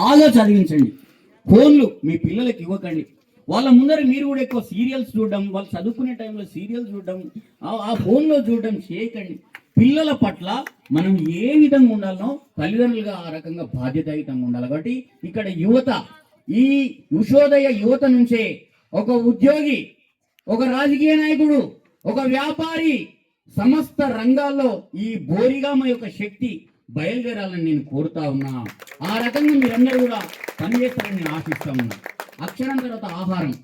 బాగా చదివించండి. ఫోన్లు మీ పిల్లలకి ఇవ్వకండి. వాళ్ళ ముందర మీరు కూడా ఎక్కువ సీరియల్స్ చూడడం వాళ్ళు చదువుకునే టైంలో సీరియల్స్ చూడడం ఆ- ఆ ఫోన్లో చూడడం చేయకండి. పిల్లల పట్ల మనం ఏ విధంగా ఉండాలనో తల్లిదండ్రులుగా ఆ రకంగా బాధ్యతాయుతంగా ఉండాలి. కాబట్టి ఇక్కడ యువత ఈ ఉషోదయ యువత నుంచే ఒక ఉద్యోగి ఒక రాజకీయ నాయకుడు ఒక వ్యాపారి సమస్త రంగాల్లో ఈ బోరిగామ యొక్క శక్తి బయలుదేరాలని నేను కోరుతా ఉన్నా. ఆ రకంగా మీరందరూ కూడా పనిచేస్తారని నేను ఆశిస్తా ఉన్నా. అక్షరం తర్వాత ఆహారం.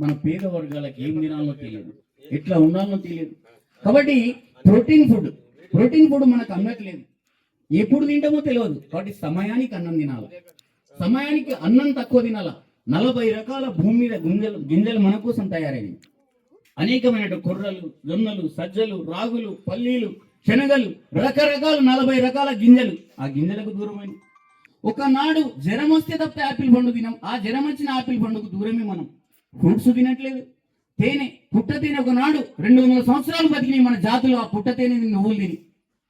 మన పేద వర్గాలకు ఏం తినాలో తెలియదు. ఎట్లా ఉండాలో తెలియదు. కాబట్టి ప్రోటీన్ ఫుడ్ ప్రోటీన్ ఫుడ్ మనకు అందట్లేదు. ఎప్పుడు తింటామో తెలియదు. కాబట్టి సమయానికి అన్నం తినాలి? సమయానికి అన్నం తక్కువ తినాలా? నలభై రకాల భూమి మీద గింజలు గింజలు మన కోసం తయారైనవి. అనేకమైన కొర్రలు జొన్నలు సజ్జలు రాగులు పల్లీలు శనగలు రకరకాల నలభై రకాల గింజలు. ఆ గింజలకు దూరమైనవి ఒకనాడు జ్వరం వస్తే తప్ప యాపిల్ పండు తినం. ఆ జ్వరం వచ్చిన యాపిల్ పండుకు దూరమే మనం. ఫ్రూట్స్ తినట్లేదు. తేనె పుట్ట తేనె ఒకనాడు రెండు వందల సంవత్సరాలు బతికినాయి మన జాతులు. ఆ పుట్ట తేనె నువ్వులు తిని.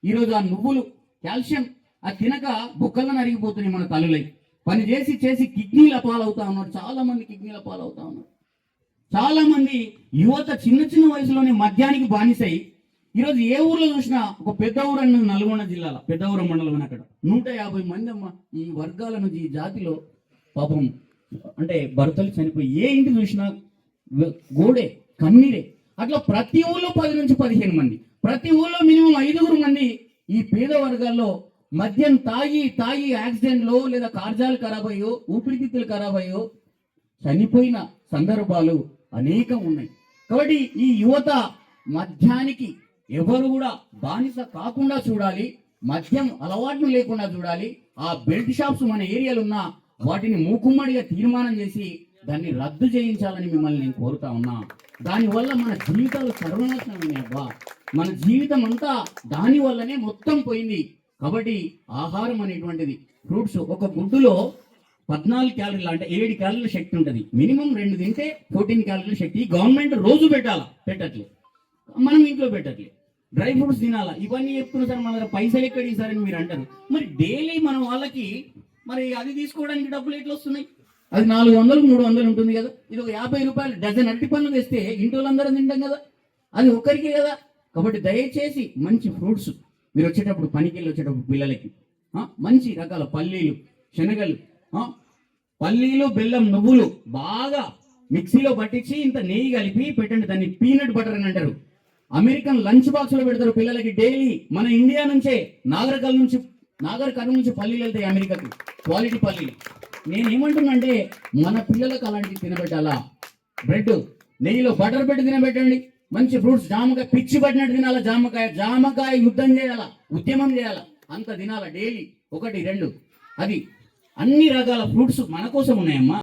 ఈరోజు ఆ నువ్వులు కాల్షియం ఆ తినక బుక్కలను అరిగిపోతున్నాయి మన తల్లులై. పని చేసి చేసి కిడ్నీల పాలవుతా ఉన్నారు. చాలా మంది కిడ్నీల పాలవుతా ఉన్నారు. చాలా మంది యువత చిన్న చిన్న వయసులోనే మద్యానికి బానిసై ఈరోజు ఏ ఊర్లో చూసినా ఒక పెద్ద ఊరు అన్నది నల్గొండ జిల్లాలో పెద్ద ఊరు మండలం అని అక్కడ. నూట యాభై మంది అమ్మ ఈ వర్గాల నుంచి ఈ జాతిలో పాపం అంటే భర్తలు చనిపోయి ఏ ఇంటి చూసినా గోడే కన్నీరే. అట్లా ప్రతి ఊళ్ళో పది నుంచి పదిహేను మంది. ప్రతి ఊళ్ళో మినిమం ఐదుగురు మంది ఈ పేద వర్గాల్లో మద్యం తాగి తాగి యాక్సిడెంట్లో లేదా కార్జాలు ఖరాబ్ అయ్యో ఊపిరితిత్తులు ఖరాబ్ అయ్యో చనిపోయిన సందర్భాలు అనేకం ఉన్నాయి. కాబట్టి ఈ యువత మద్యానికి ఎవరు కూడా బానిస కాకుండా చూడాలి మద్యం అలవాట్లు లేకుండా చూడాలి ఆ బెల్ట్ షాప్స్ మన ఏరియాలో ఉన్న వాటిని మూకుమ్మడిగా తీర్మానం చేసి దాన్ని రద్దు చేయించాలని మిమ్మల్ని నేను కోరుతా ఉన్నా. దానివల్ల మన జీవితాలు సర్వనాశనం అబ్బా. మన జీవితం అంతా దానివల్లనే మొత్తం పోయింది. కాబట్టి ఆహారం అనేటువంటిది ఫ్రూట్స్ ఒక గుడ్డులో పద్నాలుగు క్యాలరీలు అంటే ఏడు క్యాలరీల శక్తి ఉంటుంది. మినిమం రెండు తింటే ఫోర్టీన్ క్యాలరీల శక్తి గవర్నమెంట్ రోజు పెట్టాలా? పెట్టట్లే మనం ఇంట్లో పెట్టట్లే డ్రై ఫ్రూట్స్ తినాలా ఇవన్నీ చెప్తున్నా సార్ మన దగ్గర పైసలు ఎక్కడ ఇస్తారని మీరు అంటారు. మరి డైలీ మనం వాళ్ళకి మరి అది తీసుకోవడానికి డబ్బులు ఎట్లా వస్తున్నాయి? అది నాలుగు వందలు మూడు వందలు ఉంటుంది కదా. ఇది ఒక యాభై రూపాయలు డజన్ అరటి పనులు తెస్తే ఇంటి వాళ్ళందరం తింటాం కదా. అది ఒక్కరికే కదా. కాబట్టి దయచేసి మంచి ఫ్రూట్స్ మీరు వచ్చేటప్పుడు పనికి వెళ్ళి వచ్చేటప్పుడు పిల్లలకి మంచి రకాల పల్లీలు శనగలు పల్లీలు బెల్లం నువ్వులు బాగా మిక్సీలో పట్టించి ఇంత నెయ్యి కలిపి పెట్టండి. దాన్ని పీనట్ బటర్ అని అంటారు. అమెరికన్ లంచ్ బాక్స్లో పెడతారు పిల్లలకి డైలీ. మన ఇండియా నుంచే నాగరికల్ నుంచి నాగర్ కర్నూలు నుంచి పల్లీలు వెళ్తాయి అమెరికాకి. క్వాలిటీ పల్లీలు. నేను ఏమంటున్నా అంటే మన పిల్లలకు అలాంటివి తినబెట్టాలా? బ్రెడ్. నెయ్యిలో బటర్ పెట్టి తినబెట్టండి. మంచి ఫ్రూట్స్ జామకాయ పిచ్చి పట్టినట్టు తినాలా? జామకాయ జామకాయ యుద్ధం చేయాలా? ఉద్యమం చేయాలా? అంత తినాలా? డైలీ. ఒకటి రెండు. అది అన్ని రకాల ఫ్రూట్స్ మన కోసం ఉన్నాయమ్మా.